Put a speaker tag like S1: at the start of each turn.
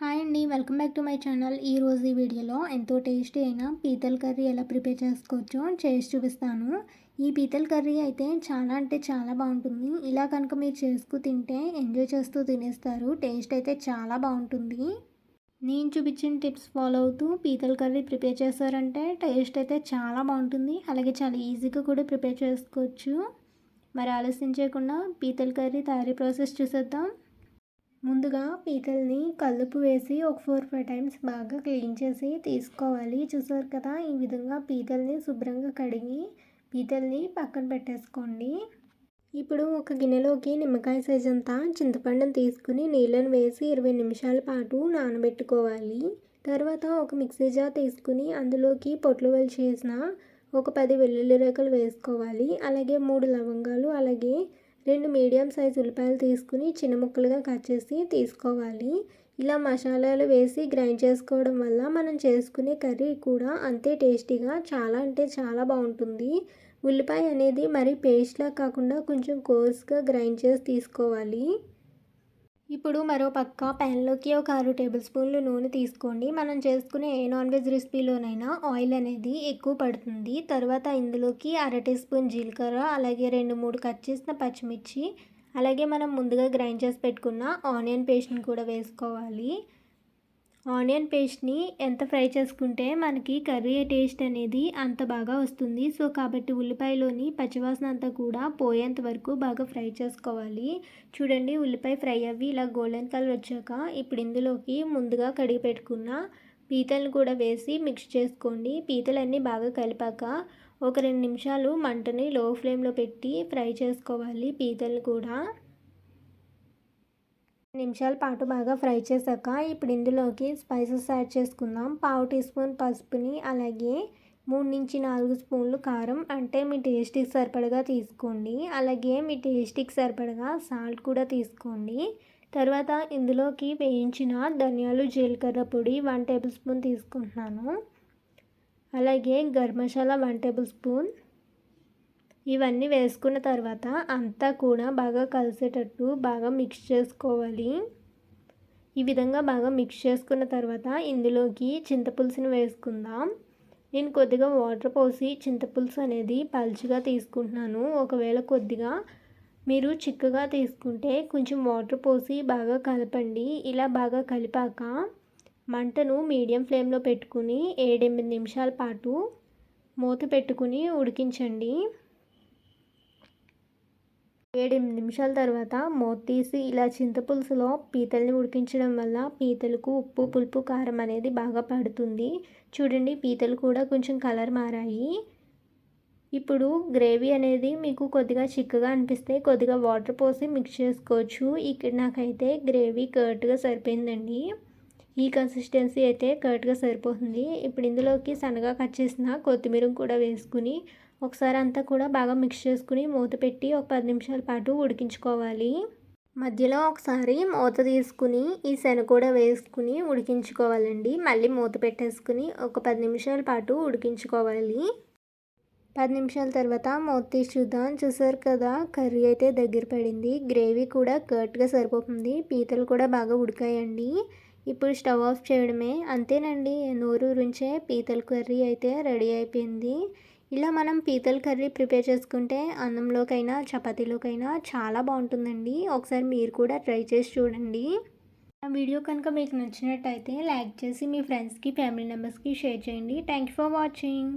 S1: Hi అండి welcome back to my channel. ఈరోజు ఈ వీడియోలో ఎంతో టేస్టీ అయిన పీతల కర్రీ ఎలా ప్రిపేర్ చేసుకోవచ్చో చేసి చూపిస్తాను. ఈ పీతల కర్రీ అయితే చాలా అంటే చాలా బాగుంటుంది. ఇలా కనుక మీరు చేసుకు తింటే ఎంజాయ్ చేస్తూ తినేస్తారు. టేస్ట్ అయితే చాలా బాగుంటుంది. నేను చూపించిన టిప్స్ ఫాలో అవుతూ పీతల కర్రీ ప్రిపేర్ చేస్తారంటే టేస్ట్ అయితే చాలా బాగుంటుంది. అలాగే చాలా ఈజీగా కూడా ప్రిపేర్ చేసుకోవచ్చు. మరి ఆలస్యం చేయకుండా పీతల కర్రీ తయారీ ప్రాసెస్ చూసేద్దాం. ముందుగా పీతల్ని కలుపు వేసి ఒక ఫోర్ ఫైవ్ టైమ్స్ బాగా క్లీన్ చేసి తీసుకోవాలి. చూసారు కదా ఈ విధంగా పీతల్ని శుభ్రంగా కడిగి పీతల్ని పక్కన పెట్టేసుకోండి. ఇప్పుడు ఒక గిన్నెలోకి నిమ్మకాయ సైజ్ అంతా చింతపండుని తీసుకుని నీళ్ళని వేసి ఇరవై నిమిషాల పాటు నానబెట్టుకోవాలి. తర్వాత ఒక మిక్సీ జార్ తీసుకుని అందులోకి పొట్లు వెల్ చేసిన ఒక పది వెల్లుల్లి రేకులు వేసుకోవాలి. అలాగే మూడు లవంగాలు అలాగే రెండు మీడియం సైజ్ ఉల్లిపాయలు తీసుకుని చిన్న ముక్కలుగా కట్ చేసి తీసుకోవాలి. ఇలా మసాలాలు వేసి గ్రైండ్ చేసుకోవడం వల్ల మనం చేసుకునే కర్రీ కూడా అంతే టేస్టీగా చాలా అంటే చాలా బాగుంటుంది. ఉల్లిపాయ అనేది మరి పేస్ట్లా కాకుండా కొంచెం కోర్స్గా గ్రైండ్ చేసి తీసుకోవాలి. ఇప్పుడు మరో పక్క ప్యాన్లోకి ఒక ఆరు టేబుల్ స్పూన్లు నూనె తీసుకోండి. మనం చేసుకునే ఏ నాన్ వెజ్ రెసిపీలోనైనా ఆయిల్ అనేది ఎక్కువ పడుతుంది. తర్వాత ఇందులోకి అర టీ స్పూన్ జీలకర్ర అలాగే రెండు మూడు కట్ చేసిన పచ్చిమిర్చి అలాగే మనం ముందుగా గ్రైండ్ చేసి పెట్టుకున్న ఆనియన్ పేస్ట్ని కూడా వేసుకోవాలి. ఆనియన్ పేస్ట్ని ఎంత ఫ్రై చేసుకుంటే మనకి కర్రీ టేస్ట్ అనేది అంత బాగా వస్తుంది. సో కాబట్టి ఉల్లిపాయలోని పచ్చివాసన అంతా కూడా పోయేంత వరకు బాగా ఫ్రై చేసుకోవాలి. చూడండి ఉల్లిపాయ ఫ్రై అవ్వి ఇలా గోల్డెన్ కలర్ వచ్చాక ఇప్పుడు ఇందులోకి ముందుగా కడిగి పెట్టుకున్న పీతలను కూడా వేసి మిక్స్ చేసుకోండి. పీతలన్నీ బాగా కలిపాక ఒక రెండు నిమిషాలు మంటని లో ఫ్లేమ్లో పెట్టి ఫ్రై చేసుకోవాలి పీతలు కూడా. నిమిషాల పాటు బాగా ఫ్రై చేశాక ఇప్పుడు ఇందులోకి స్పైసెస్ యాడ్ చేసుకుందాం. పావు టీ స్పూన్ పసుపుని అలాగే మూడు నుంచి నాలుగు స్పూన్లు కారం అంటే మీ టేస్ట్కి సరిపడగా తీసుకోండి. అలాగే మీ టేస్ట్కి సరిపడగా సాల్ట్ కూడా తీసుకోండి. తర్వాత ఇందులోకి వేయించిన ధనియాలు జీలకర్ర పొడి వన్ టేబుల్ స్పూన్ తీసుకుంటున్నాను. అలాగే garam masala one tablespoon ఇవన్నీ వేసుకున్న తర్వాత అంతా కూడా బాగా కలిసేటట్టు బాగా మిక్స్ చేసుకోవాలి. ఈ విధంగా బాగా మిక్స్ చేసుకున్న తర్వాత ఇందులోకి చింతపులుసును వేసుకుందాం. నేను కొద్దిగా వాటర్ పోసి చింతపులుసు అనేది పలుచగా తీసుకుంటున్నాను. ఒకవేళ కొద్దిగా మీరు చిక్కగా తీసుకుంటే కొంచెం వాటర్ పోసి బాగా కలపండి. ఇలా బాగా కలిపాక మంటను మీడియం ఫ్లేమ్లో పెట్టుకుని ఏడెనిమిది నిమిషాల పాటు మూత పెట్టుకుని ఉడికించండి. ఏడెనిమిది నిమిషాల తర్వాత మూత తీసి ఇలా చింతపులుసులో పీతల్ని ఉడికించడం వల్ల పీతలకు ఉప్పు పులుపు కారం అనేది బాగా పడుతుంది. చూడండి పీతలు కూడా కొంచెం కలర్ మారాయి. ఇప్పుడు గ్రేవీ అనేది మీకు కొద్దిగా చిక్కగా అనిపిస్తే కొద్దిగా వాటర్ పోసి మిక్స్ చేసుకోవచ్చు. ఇక్కడ నాకైతే గ్రేవీ కర్ట్గా సరిపోయిందండి. ఈ కన్సిస్టెన్సీ అయితే కరెక్ట్గా సరిపోతుంది. ఇప్పుడు ఇందులోకి సన్నగా కట్ చేసిన కొత్తిమీర కూడా వేసుకుని ఒకసారి అంతా కూడా బాగా మిక్స్ చేసుకుని మూత పెట్టి ఒక పది నిమిషాల పాటు ఉడికించుకోవాలి. మధ్యలో ఒకసారి మూత తీసుకుని ఈ శన కూడా వేసుకుని ఉడికించుకోవాలండి. మళ్ళీ మూత పెట్టేసుకుని ఒక పది నిమిషాల పాటు ఉడికించుకోవాలి. పది నిమిషాల తర్వాత మూత తీసి చూద్దాం. చూసారు కదా కర్రీ అయితే దగ్గర పడింది. గ్రేవీ కూడా కర్ట్గా సరిపోతుంది. పీతలు కూడా బాగా ఉడికాయండి. ఇప్పుడు స్టవ్ ఆఫ్ చేయడమే. అంతేనండి నూరు రుంచే పీతల కర్రీ అయితే రెడీ అయిపోయింది. ఇలా మనం పీతల కర్రీ ప్రిపేర్ చేసుకుంటే అన్నంలోకైనా చపాతీలోకైనా చాలా బాగుంటుందండి. ఒకసారి మీరు కూడా ట్రై చేసి చూడండి. ఆ వీడియో కనుక మీకు నచ్చినట్టయితే లైక్ చేసి మీ ఫ్రెండ్స్కి ఫ్యామిలీ మెంబర్స్కి షేర్ చేయండి. Thank you for watching.